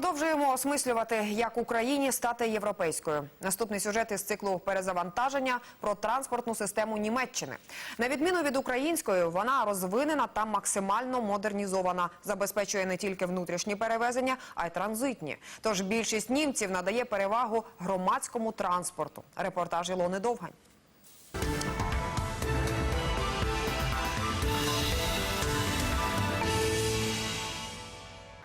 Продовжуємо осмислювати, як Україні стати європейською. Наступний сюжет із циклу перезавантаження про транспортну систему Німеччини. На відміну від української, вона розвинена та максимально модернізована, забезпечує не тільки внутрішні перевезення, а й транзитні. Тож більшість німців надає перевагу громадському транспорту. Репортаж Ілони Довгань.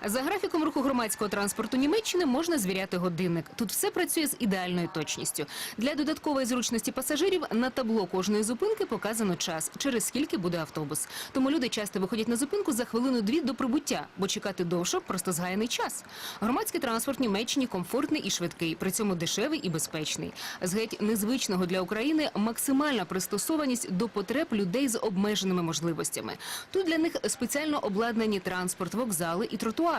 За графіком руху громадського транспорту Німеччини можна звіряти годинник. Тут все працює з ідеальною точністю. Для додаткової зручності пасажирів на табло кожної зупинки показано час, через скільки буде автобус. Тому люди часто виходять на зупинку за хвилину-дві до прибуття, бо чекати довше просто згаяний час. Громадський транспорт Німеччині комфортний і швидкий, при цьому дешевий і безпечний. З геть незвичного для України максимальна пристосованість до потреб людей з обмеженими можливостями. Тут для них спеціально обладнані транспорт, вокзали і тротуари.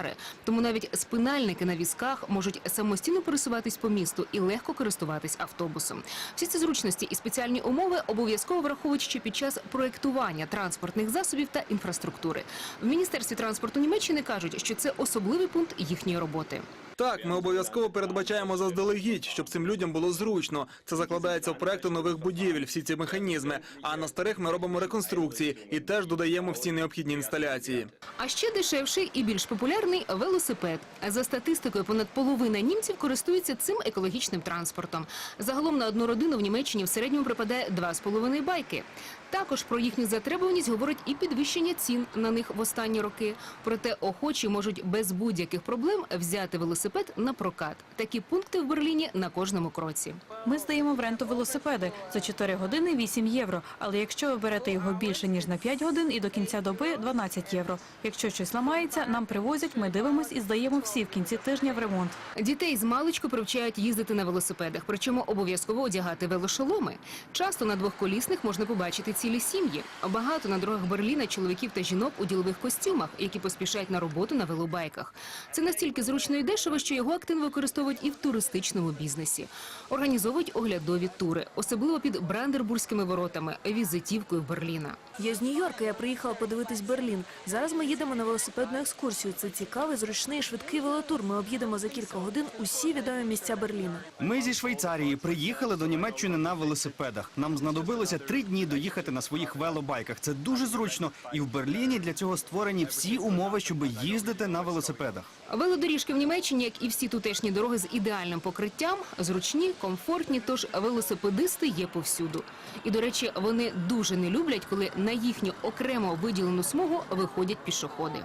Тому навіть спинальники на візках можуть самостійно пересуватись по місту і легко користуватись автобусом. Всі ці зручності і спеціальні умови обов'язково враховують ще під час проєктування транспортних засобів та інфраструктури. В міністерстві транспорту Німеччини кажуть, що це особливий пункт їхньої роботи. Так, ми обов'язково передбачаємо заздалегідь, щоб цим людям було зручно. Це закладається в проекти нових будівель, всі ці механізми. А на старих ми робимо реконструкції і теж додаємо всі необхідні інсталяції. А ще дешевший і більш популярний велосипед. За статистикою, понад половина німців користуються цим екологічним транспортом. Загалом на одну родину в Німеччині в середньому припадає 2,5 байки. Також про їхню затребуваність говорить і підвищення цін на них в останні роки. Проте охочі можуть без будь-яких проблем взяти велосипед на прокат. Такі пункти в Берліні на кожному кроці. Ми здаємо в ренту велосипеди за 4 години 8 євро. Але якщо ви берете його більше ніж на 5 годин і до кінця доби 12 євро. Якщо щось ламається, нам привозять, ми дивимось і здаємо всі в кінці тижня в ремонт. Дітей з маличку привчають їздити на велосипедах, причому обов'язково одягати велошоломи. Часто на двохколісних можна побачити цілі сім'ї. Багато на дорогах Берліна чоловіків та жінок у ділових костюмах, які поспішають на роботу на велобайках. Це настільки зручно і дешево, що його активно використовують і в туристичному бізнесі. Організовують оглядові тури, особливо під Брандербурзькими воротами, візитівкою Берліна. Я з Нью-Йорка, я приїхала подивитись Берлін. Зараз ми їдемо на велосипедну екскурсію. Це цікавий, зручний і швидкий велотур. Ми об'їдемо за кілька годин усі відомі місця Берліна. Ми зі Швейцарії приїхали до Німеччини на велосипедах. Нам знадобилося три дні доїхати на своїх велобайках. Це дуже зручно. І в Берліні для цього створені всі умови, щоб їздити на велосипедах. Велодоріжки в Німеччині, як і всі тутешні дороги з ідеальним покриттям, зручні, комфортні, тож велосипедисти є повсюду. І, до речі, вони дуже не люблять, коли на їхню окремо виділену смугу виходять пішоходи.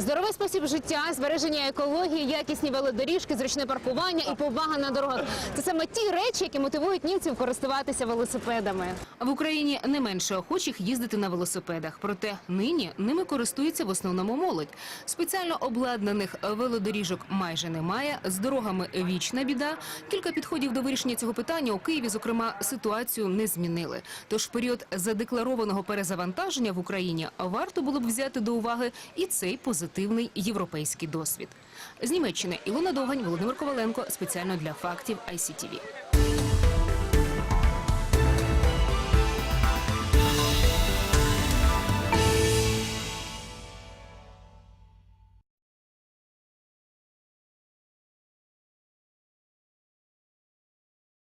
Здоровий спосіб життя, збереження екології, якісні велодоріжки, зручне паркування і повага на дорогах це саме ті речі, які мотивують німців користуватися велосипедами. В Україні не менше охочих їздити на велосипедах. Проте нині ними користується в основному молодь. Спеціально обладнаних велодоріжок майже немає. З дорогами вічна біда. Кілька підходів до вирішення цього питання у Києві, зокрема, ситуацію не змінили. Тож в період задекларованого перезавантаження в Україні варто було б взяти до уваги і цей позитивний європейський досвід. З Німеччини Ілона Довгань, Володимир Коваленко спеціально для фактів ICTV.